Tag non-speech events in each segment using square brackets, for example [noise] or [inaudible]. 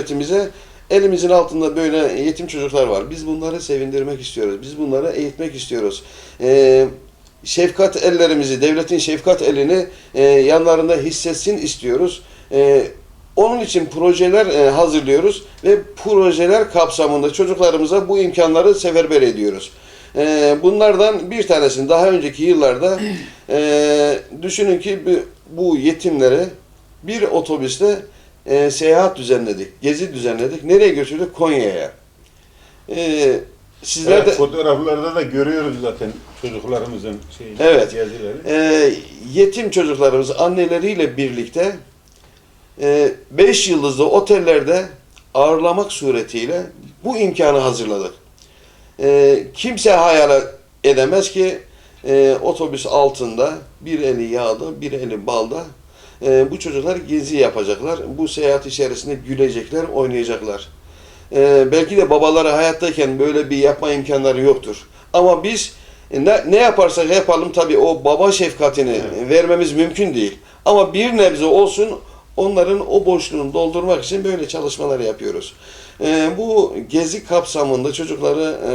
devletimize elimizin altında böyle yetim çocuklar var. Biz bunları sevindirmek istiyoruz. Biz bunları eğitmek istiyoruz. Ee, şefkat ellerimizi, devletin şefkat elini e, yanlarında hissetsin istiyoruz. E, onun için projeler e, hazırlıyoruz ve projeler kapsamında çocuklarımıza bu imkanları seferber ediyoruz. E, bunlardan bir tanesini daha önceki yıllarda e, düşünün ki bu, yetimlere bir otobüste e, seyahat düzenledik, gezi düzenledik. Nereye götürdük? Konya'ya. E, sizler Evet, de fotoğraflarda da görüyoruz zaten çocuklarımızın şeyini, Evet. gezileri. e, yetim çocuklarımız anneleriyle birlikte 5 yıldızlı otellerde ağırlamak suretiyle bu imkanı hazırladık. E, kimse hayal edemez ki e, otobüs altında bir eli yağda, bir eli balda e, bu çocuklar gezi yapacaklar. Bu seyahat içerisinde gülecekler, oynayacaklar. E, belki de babaları hayattayken böyle bir yapma imkanları yoktur. Ama biz ne, ne yaparsak yapalım tabii o baba şefkatini vermemiz mümkün değil. Ama bir nebze olsun onların o boşluğunu doldurmak için böyle çalışmalar yapıyoruz. E, bu gezi kapsamında çocukları e,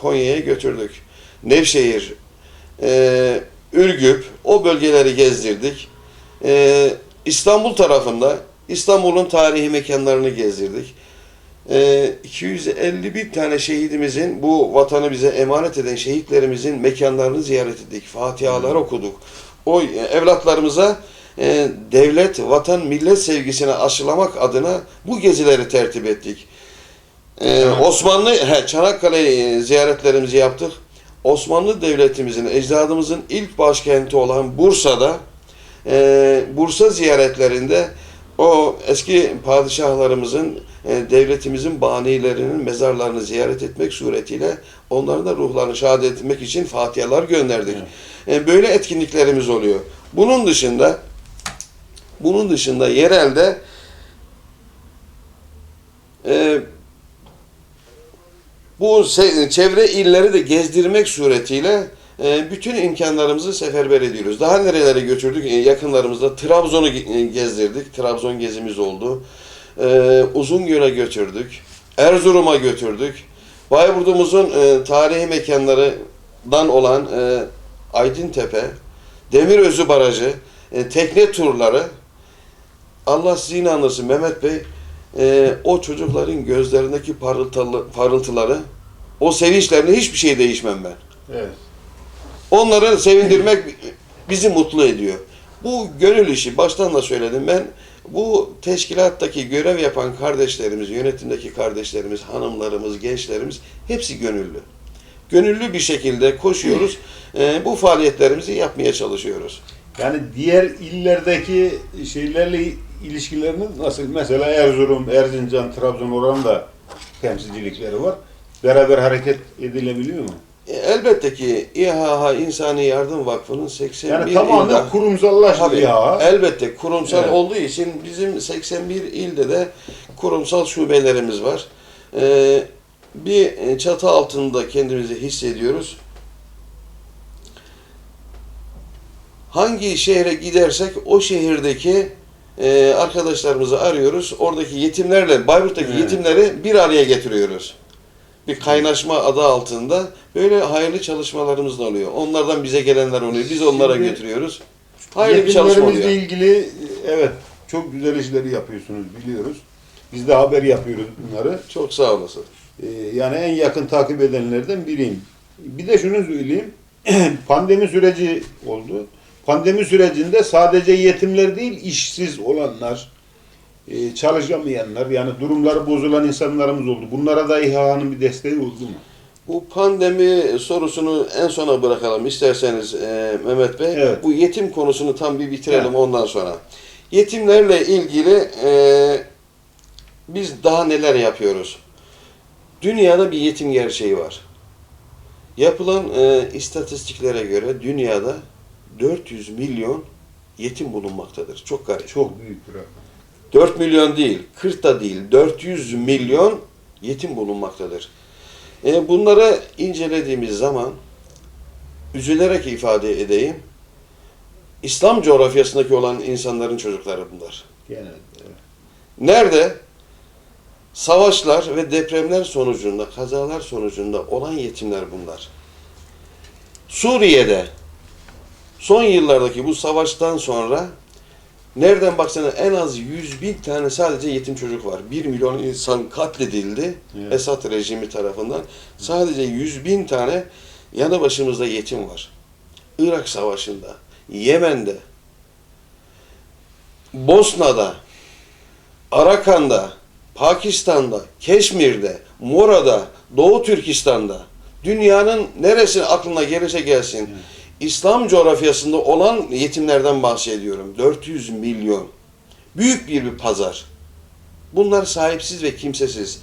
Konya'ya götürdük. Nevşehir, e, Ürgüp, o bölgeleri gezdirdik. E, İstanbul tarafında İstanbul'un tarihi mekanlarını gezdirdik. E, 251 tane şehidimizin, bu vatanı bize emanet eden şehitlerimizin mekanlarını ziyaret ettik. Fatihalar okuduk. O evlatlarımıza e, devlet, vatan, millet sevgisini aşılamak adına bu gezileri tertip ettik. Ee, Osmanlı, he, Çanakkale e, ziyaretlerimizi yaptık. Osmanlı Devletimizin, ecdadımızın ilk başkenti olan Bursa'da, e, Bursa ziyaretlerinde o eski padişahlarımızın, e, devletimizin banilerinin mezarlarını ziyaret etmek suretiyle onların da ruhlarını şehadet etmek için fatihalar gönderdik. E, böyle etkinliklerimiz oluyor. Bunun dışında, bunun dışında yerelde e, bu çevre illeri de gezdirmek suretiyle bütün imkanlarımızı seferber ediyoruz. Daha nerelere götürdük? E, yakınlarımızda Trabzon'u e, gezdirdik. Trabzon gezimiz oldu. E, Uzungöl'e götürdük. Erzurum'a götürdük. Bayburt'umuzun e, tarihi mekanlarından olan e, Aydıntepe, Demirözü Barajı, tekne turları, Allah sizi inandırsın Mehmet Bey, o çocukların gözlerindeki parıltıları, o sevinçlerine hiçbir şey değişmem ben. Evet. Onları sevindirmek bizi mutlu ediyor. Bu gönül işi, baştan da söyledim ben, bu teşkilattaki görev yapan kardeşlerimiz, yönetimdeki kardeşlerimiz, hanımlarımız, gençlerimiz hepsi gönüllü. Gönüllü bir şekilde koşuyoruz, e, bu faaliyetlerimizi yapmaya çalışıyoruz. Yani diğer illerdeki şeylerle ilişkileriniz nasıl? Mesela Erzurum, Erzincan, Trabzon oranın da temsilcilikleri var. Beraber hareket edilebiliyor mu? E, Elbette ki İHH İnsani Yardım Vakfı'nın 81 Yani tamamen ilde- kurumsallaştı Tabii, ya. elbette kurumsal Evet. olduğu için bizim 81 ilde de kurumsal şubelerimiz var. Ee, bir çatı altında kendimizi hissediyoruz. Hangi şehre gidersek o şehirdeki e, arkadaşlarımızı arıyoruz. Oradaki yetimlerle, Bayburt'taki Evet. yetimleri bir araya getiriyoruz. Bir kaynaşma adı altında böyle hayırlı çalışmalarımız da oluyor. Onlardan bize gelenler oluyor. Biz onlara Şimdi götürüyoruz. Hayırlı bir çalışma oluyor. ilgili evet çok güzel işleri yapıyorsunuz biliyoruz. Biz de haber yapıyoruz bunları. Çok sağ olasın. Ee, yani en yakın takip edenlerden biriyim. Bir de şunu söyleyeyim. [clears throat] Pandemi süreci oldu. Pandemi sürecinde sadece yetimler değil, işsiz olanlar, e, çalışamayanlar, yani durumları bozulan insanlarımız oldu. Bunlara da İHA'nın bir desteği oldu mu? Bu pandemi sorusunu en sona bırakalım isterseniz e, Mehmet Bey. Evet. Bu yetim konusunu tam bir bitirelim Evet. ondan sonra. Yetimlerle ilgili e, biz daha neler yapıyoruz? Dünyada bir yetim gerçeği var. Yapılan e, istatistiklere göre dünyada 400 milyon yetim bulunmaktadır. Çok garip. Çok büyük bir rakam. 4 milyon değil, 40 da değil, 400 milyon yetim bulunmaktadır. E, bunları incelediğimiz zaman, üzülerek ifade edeyim, İslam coğrafyasındaki olan insanların çocukları bunlar. Genelde. Nerede? savaşlar ve depremler sonucunda, kazalar sonucunda olan yetimler bunlar. Suriye'de son yıllardaki bu savaştan sonra nereden baksana en az 100 bin tane sadece yetim çocuk var. 1 milyon insan katledildi Evet. Esad rejimi tarafından. Sadece 100 bin tane yanı başımızda yetim var. Irak Savaşı'nda, Yemen'de, Bosna'da, Arakan'da, Pakistan'da, Keşmir'de, Mora'da, Doğu Türkistan'da, dünyanın neresine aklına gelirse gelsin, İslam coğrafyasında olan yetimlerden bahsediyorum. 400 milyon. Büyük bir bir pazar. Bunlar sahipsiz ve kimsesiz.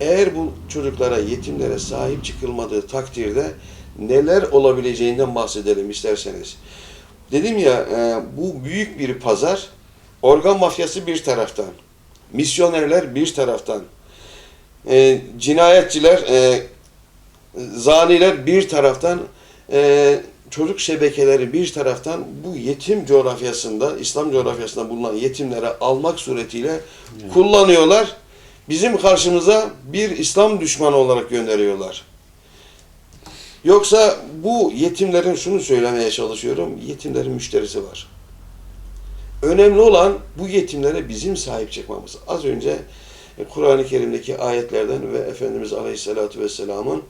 Eğer bu çocuklara, yetimlere sahip çıkılmadığı takdirde neler olabileceğinden bahsedelim isterseniz. Dedim ya e, bu büyük bir pazar. Organ mafyası bir taraftan. Misyonerler bir taraftan. E, cinayetçiler, e, zaniler bir taraftan. Çocuk şebekeleri bir taraftan bu yetim coğrafyasında, İslam coğrafyasında bulunan yetimlere almak suretiyle kullanıyorlar. Bizim karşımıza bir İslam düşmanı olarak gönderiyorlar. Yoksa bu yetimlerin şunu söylemeye çalışıyorum. Yetimlerin müşterisi var. Önemli olan bu yetimlere bizim sahip çıkmamız. Az önce e, Kur'an-ı Kerim'deki ayetlerden ve Efendimiz Aleyhisselatü Vesselam'ın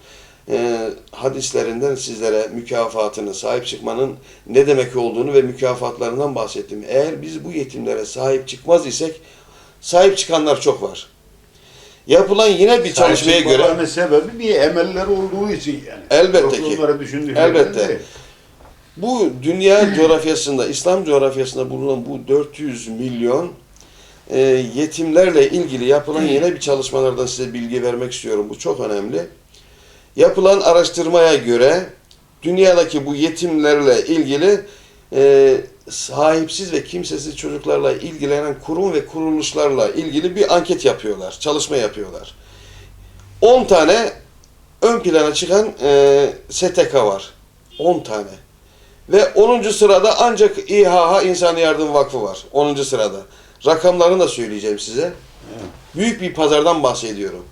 e, hadislerinden sizlere mükafatını, sahip çıkmanın ne demek olduğunu ve mükafatlarından bahsettim. Eğer biz bu yetimlere sahip çıkmaz isek sahip çıkanlar çok var. Yapılan yine bir çalışmaya Sahip göre çıkmalarının sebebi bir emeller olduğu için yani. Elbette ki. Elbette. değil. Bu dünya coğrafyasında, İslam coğrafyasında bulunan bu 400 milyon e, yetimlerle ilgili yapılan yine bir çalışmalardan size bilgi vermek istiyorum. Bu çok önemli. Yapılan araştırmaya göre dünyadaki bu yetimlerle ilgili e, sahipsiz ve kimsesiz çocuklarla ilgilenen kurum ve kuruluşlarla ilgili bir anket yapıyorlar, çalışma yapıyorlar. 10 tane ön plana çıkan e, STK var. 10 tane. Ve 10. sırada ancak İHH İnsan Yardım Vakfı var. 10. sırada. Rakamlarını da söyleyeceğim size. Büyük bir pazardan bahsediyorum.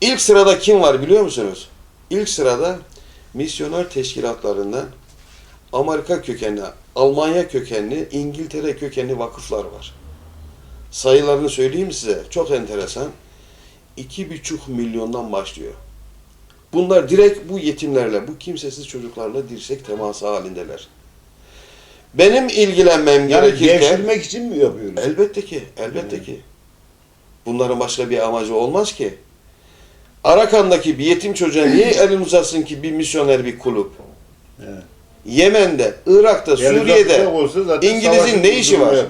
İlk sırada kim var biliyor musunuz? İlk sırada misyoner teşkilatlarından Amerika kökenli, Almanya kökenli, İngiltere kökenli vakıflar var. Sayılarını söyleyeyim size. Çok enteresan. 2,5 milyondan başlıyor. Bunlar direkt bu yetimlerle, bu kimsesiz çocuklarla dirsek teması halindeler. Benim ilgilenmem Yani gerekirken... devşirmek için mi yapıyoruz? Elbette ki, elbette Evet. ki. Bunların başka bir amacı olmaz ki. Arakan'daki bir yetim çocuğa niye elini uzatsın ki bir misyoner bir kulüp? Evet. Yemen'de, Irak'ta, Yani Suriye'de İngiliz'in ne işi var? Yani.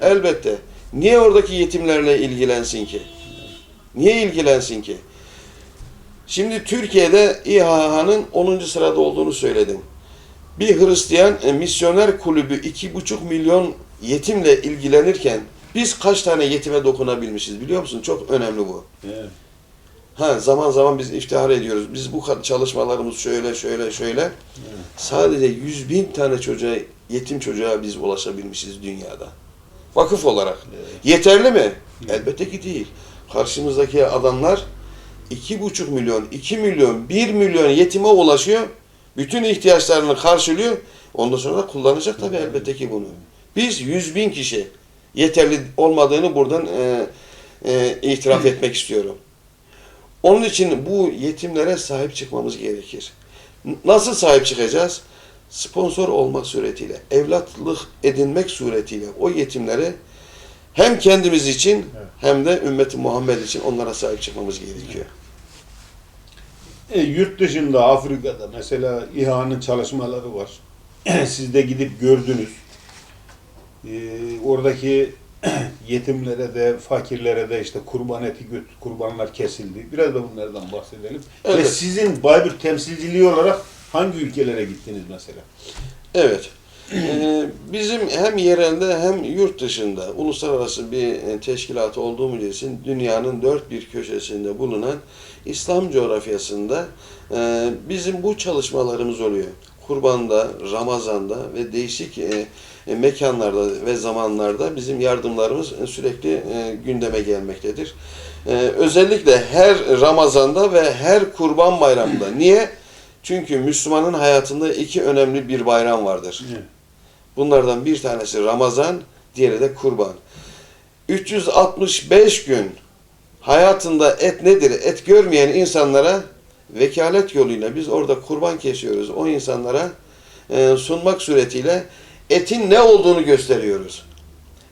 elbette. Niye oradaki yetimlerle ilgilensin ki? Niye ilgilensin ki? Şimdi Türkiye'de İHH'nın 10. sırada olduğunu söyledim. Bir Hristiyan e, misyoner kulübü 2,5 milyon yetimle ilgilenirken biz kaç tane yetime dokunabilmişiz biliyor musun? Çok önemli bu. Evet. Ha zaman zaman biz iftihar ediyoruz. Biz bu çalışmalarımız şöyle şöyle şöyle. Sadece 100 bin tane çocuğa, yetim çocuğa biz ulaşabilmişiz dünyada. Vakıf olarak. Yeterli mi? Elbette ki değil. Karşımızdaki adamlar 2,5 milyon, 2 milyon, 1 milyon yetime ulaşıyor. Bütün ihtiyaçlarını karşılıyor. Ondan sonra da kullanacak tabii elbette ki bunu. Biz 100 bin kişi yeterli olmadığını buradan e, e, itiraf [clears throat] etmek istiyorum. Onun için bu yetimlere sahip çıkmamız gerekir. Nasıl sahip çıkacağız? Sponsor olmak suretiyle, evlatlık edinmek suretiyle o yetimleri hem kendimiz için hem de ümmeti Muhammed için onlara sahip çıkmamız gerekiyor. E, yurt dışında Afrika'da mesela İHA'nın çalışmaları var. [clears throat] Siz de gidip gördünüz. E, oradaki [clears throat] yetimlere de fakirlere de işte kurban eti göt, kurbanlar kesildi. Biraz da bunlardan bahsedelim. Ve Evet. sizin Bayburt temsilciliği olarak hangi ülkelere gittiniz mesela? Evet. Ee, bizim hem yerelde hem yurt dışında uluslararası bir e, teşkilat olduğumuz için dünyanın dört bir köşesinde bulunan İslam coğrafyasında e, bizim bu çalışmalarımız oluyor. Kurbanda, Ramazan'da ve değişik e, e, mekanlarda ve zamanlarda bizim yardımlarımız e, sürekli e, gündeme gelmektedir. E, özellikle her Ramazan'da ve her kurban bayramında. [clears throat] Niye? Çünkü Müslümanın hayatında iki önemli bir bayram vardır. Bunlardan bir tanesi Ramazan, diğeri de kurban. 365 gün hayatında et nedir, et görmeyen insanlara vekalet yoluyla biz orada kurban kesiyoruz. O insanlara e, sunmak suretiyle etin ne olduğunu gösteriyoruz.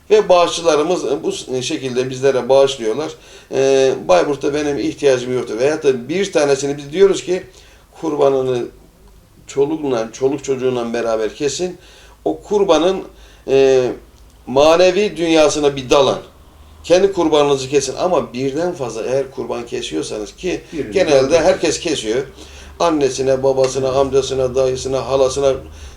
Ve bağışçılarımız e, bu şekilde bizlere bağışlıyorlar. E, Bayburt'ta benim ihtiyacım yoktur. Veyahut da bir tanesini biz diyoruz ki kurbanını çolukla, çoluk çocuğuyla beraber kesin. O kurbanın e, manevi dünyasına bir dalan. Kendi kurbanınızı kesin ama birden fazla eğer kurban kesiyorsanız ki Birini genelde herkes kesiyor. Annesine, babasına, amcasına, dayısına, halasına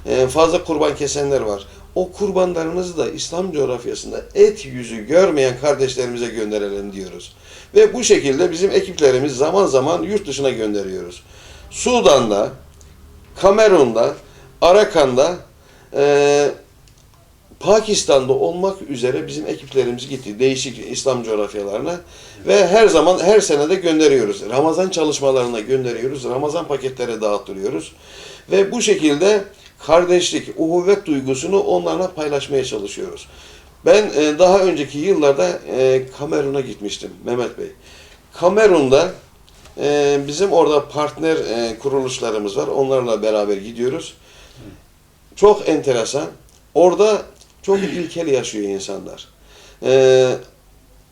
e, fazla kurban kesenler var. O kurbanlarınızı da İslam coğrafyasında et yüzü görmeyen kardeşlerimize gönderelim diyoruz. Ve bu şekilde bizim ekiplerimiz zaman zaman yurt dışına gönderiyoruz. Sudan'da, Kamerun'da, Arakan'da, e, Pakistan'da olmak üzere bizim ekiplerimiz gitti değişik İslam coğrafyalarına ve her zaman her sene de gönderiyoruz. Ramazan çalışmalarına gönderiyoruz. Ramazan paketleri dağıtıyoruz. Ve bu şekilde kardeşlik, uhuvvet duygusunu onlarla paylaşmaya çalışıyoruz. Ben e, daha önceki yıllarda e, Kamerun'a gitmiştim Mehmet Bey. Kamerun'da e, bizim orada partner kuruluşlarımız var. Onlarla beraber gidiyoruz. Çok enteresan. Orada çok ilkel yaşıyor insanlar. Ee,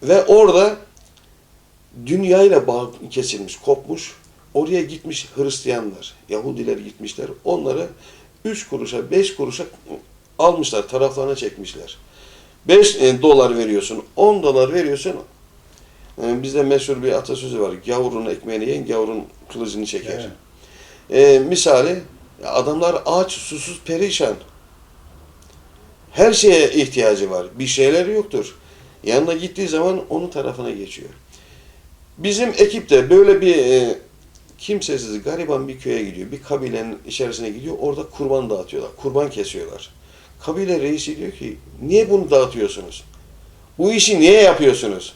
ve orada dünyayla bağ kesilmiş, kopmuş. Oraya gitmiş Hristiyanlar, Yahudiler gitmişler. Onları 3 kuruşa, 5 kuruşa almışlar, taraflarına çekmişler. 5 dolar veriyorsun, 10 dolar veriyorsun. Ee, bizde meşhur bir atasözü var. Gavurun ekmeğini yiyen, gavurun kılıcını çeker. Evet. Ee, misali adamlar aç, susuz, perişan. Her şeye ihtiyacı var. Bir şeyleri yoktur. Yanına gittiği zaman onun tarafına geçiyor. Bizim ekip de böyle bir e, kimsesiz, gariban bir köye gidiyor. Bir kabilenin içerisine gidiyor. Orada kurban dağıtıyorlar. Kurban kesiyorlar. Kabile reisi diyor ki, niye bunu dağıtıyorsunuz? Bu işi niye yapıyorsunuz?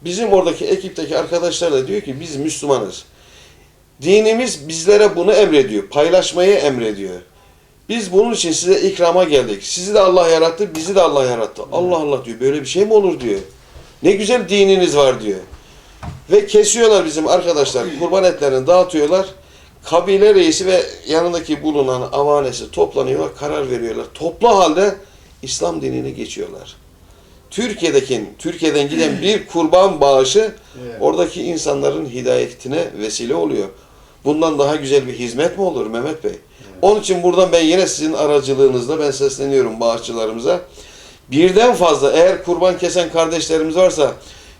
Bizim oradaki ekipteki arkadaşlar da diyor ki biz Müslümanız. Dinimiz bizlere bunu emrediyor. Paylaşmayı emrediyor. Biz bunun için size ikrama geldik. Sizi de Allah yarattı, bizi de Allah yarattı. Allah Allah diyor. Böyle bir şey mi olur diyor. Ne güzel dininiz var diyor. Ve kesiyorlar bizim arkadaşlar. Kurban etlerini dağıtıyorlar. Kabile reisi ve yanındaki bulunan avanesi toplanıyorlar, karar veriyorlar. Toplu halde İslam dinine geçiyorlar. Türkiye'deki, Türkiye'den giden bir kurban bağışı oradaki insanların hidayetine vesile oluyor. Bundan daha güzel bir hizmet mi olur Mehmet Bey? Onun için buradan ben yine sizin aracılığınızla ben sesleniyorum bağışçılarımıza. Birden fazla eğer kurban kesen kardeşlerimiz varsa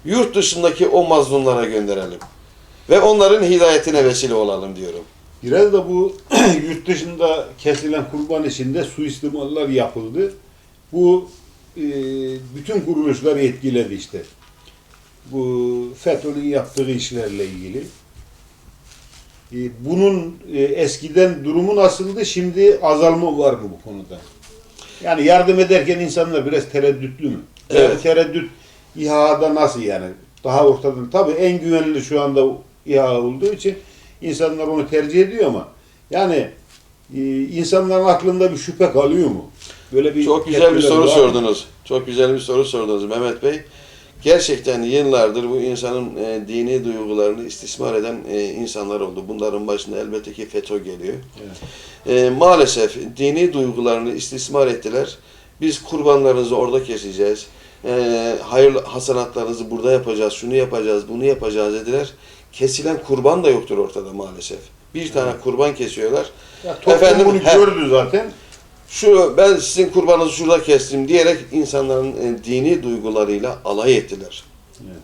yurt dışındaki o mazlumlara gönderelim. Ve onların hidayetine vesile olalım diyorum. Biraz da bu [clears throat] yurt dışında kesilen kurban içinde suistimallar yapıldı. Bu e, bütün kuruluşları etkiledi işte. Bu FETÖ'nün yaptığı işlerle ilgili. E, bunun e, eskiden durumu nasıldı? Şimdi azalma var mı bu konuda? Yani yardım ederken insanlar biraz tereddütlü mü? Evet. Yani tereddüt İHA'da nasıl yani? Daha ortadan. Tabii en güvenili şu anda İHA olduğu için insanlar onu tercih ediyor ama yani e, insanların aklında bir şüphe kalıyor mu? Böyle bir Çok güzel bir soru var sordunuz. Çok güzel bir soru sordunuz Mehmet Bey. Gerçekten yıllardır bu insanın e, dini duygularını istismar eden e, insanlar oldu. Bunların başında elbette ki FETÖ geliyor. E, maalesef dini duygularını istismar ettiler. Biz kurbanlarınızı orada keseceğiz. E, hayırlı hasanatlarınızı burada yapacağız, şunu yapacağız, bunu yapacağız dediler. Kesilen kurban da yoktur ortada maalesef. Bir tane kurban kesiyorlar. Ya toplum Efendim, bunu gördü zaten. Şu ben sizin kurbanınızı şurada kestim diyerek insanların e, dini duygularıyla alay ettiler. Evet.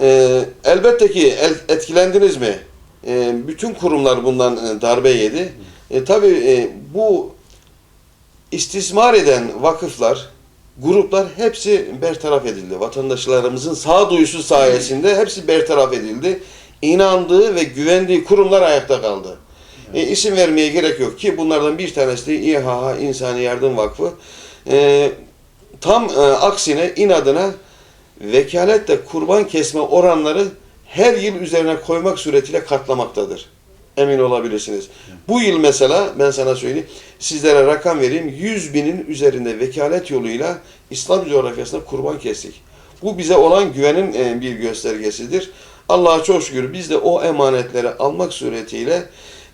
E, elbette ki el- etkilendiniz mi? E, bütün kurumlar bundan e, darbe yedi. E, tabii e, bu istismar eden vakıflar, gruplar hepsi bertaraf edildi. Vatandaşlarımızın sağduyusu sayesinde hepsi bertaraf edildi. İnandığı ve güvendiği kurumlar ayakta kaldı. E, isim vermeye gerek yok ki bunlardan bir tanesi de İHH İnsani Yardım Vakfı. E, tam e, aksine inadına vekaletle kurban kesme oranları her yıl üzerine koymak suretiyle katlamaktadır. Emin olabilirsiniz. Bu yıl mesela ben sana söyleyeyim, sizlere rakam vereyim. 100 binin üzerinde vekalet yoluyla İslam coğrafyasında kurban kestik. Bu bize olan güvenin e, bir göstergesidir. Allah'a çok şükür biz de o emanetleri almak suretiyle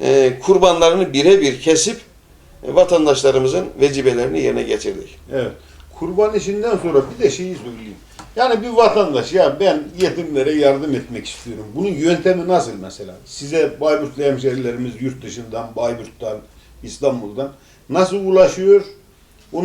e, kurbanlarını birebir kesip e, vatandaşlarımızın vecibelerini yerine getirdik. Evet. Kurban işinden sonra bir de şeyi söyleyeyim. Yani bir vatandaş ya ben yetimlere yardım etmek istiyorum. Bunun yöntemi nasıl mesela? Size Bayburtlu hemşerilerimiz yurt dışından, Bayburt'tan, İstanbul'dan nasıl ulaşıyor?